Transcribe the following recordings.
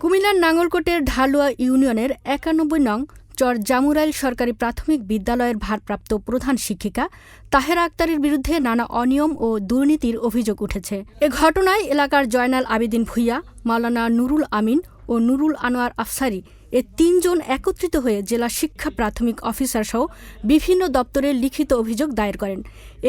কুমিল্লার নাঙ্গলকোটের ঢালুয়া ইউনিয়নের একানব্বই নং চর জামুরাইল সরকারি প্রাথমিক বিদ্যালয়ের ভারপ্রাপ্ত প্রধান শিক্ষিকা তাহেরা আক্তারের বিরুদ্ধে নানা অনিয়ম ও দুর্নীতির অভিযোগ উঠেছে। এ ঘটনায় এলাকার জয়নাল আবেদিন ভুইয়া, মাওলানা নুরুল আমিন ও নুরুল আনোয়ার আফসারি এ তিনজন একত্রিত হয়ে জেলা শিক্ষা প্রাথমিক অফিসার সহ বিভিন্ন দপ্তরে লিখিত অভিযোগ দায়ের করেন।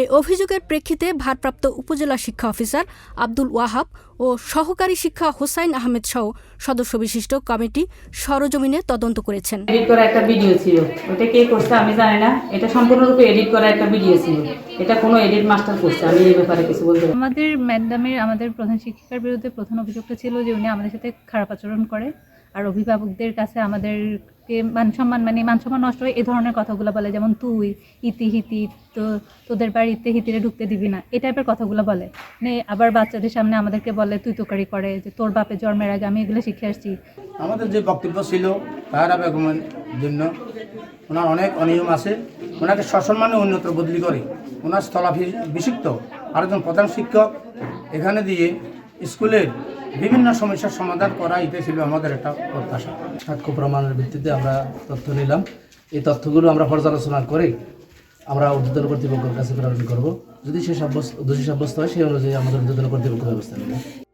এ অভিযোগের প্রেক্ষিতে ভারপ্রাপ্ত উপজেলা শিক্ষা অফিসার আব্দুল ওয়াহাব ও সহকারী শিক্ষা হোসাইন আহমেদ সহ সদস্য বিশিষ্ট কমিটি সরজমিনে তদন্ত করেছেন। এডিট করা একটা ভিডিও ছিল। ওটা কে করছে আমি জানি না। এটা সম্পূর্ণরূপে এডিট করা একটা ভিডিও ছিল। এটা কোনো এডিট মাস্টার করছে। আমি এই ব্যাপারে কিছু বলতে পারি আমাদের ম্যাডামের আমাদের প্রধান শিক্ষিকার বিরুদ্ধে প্রধান অভিযোগটা ছিল যে উনি আমাদের সাথে খারাপ আচরণ করে। আর অভিভাবকদের কাছে আমাদেরকে মান সম্মান মানে মান সম্মান নষ্ট হয়, এ ধরনের কথাগুলো বলে, যেমন তুই, ইতি, হিতি, তো তোদের বাড়িতে হিতিরে ঢুকতে দিবি না, এই টাইপের কথাগুলো বলে। মানে আবার বাচ্চাদের সামনে আমাদেরকে বলে, তুই তোকারি করে, যে তোর বাপে জন্মের আগে আমি এগুলো শিখে আসছি। আমাদের যে বক্তব্য ছিল, তাহারা বেগমের জন্য, ওনার অনেক অনিয়ম আছে, ওনাকে সসম্মানে অন্যত্র বদলি করে, ওনার স্থলাভিষিক্ত আরেকজন প্রধান শিক্ষক, এখানে দিয়ে স্কুলের বিভিন্ন সমস্যার সমাধান করা এটাই ছিল আমাদের একটা প্রত্যাশা। সাক্ষ্য প্রমাণের ভিত্তিতে আমরা তথ্য নিলাম। এই তথ্যগুলো আমরা পর্যালোচনা করে আমরা উদ্বোধন কর্তৃপক্ষের কাছে প্রেরণ করব। যদি সে সাব্যস্ত দোষী সাব্যস্ত হয়, সেই অনুযায়ী আমাদের উদ্বোধন কর্তৃপক্ষ ব্যবস্থা নেবে।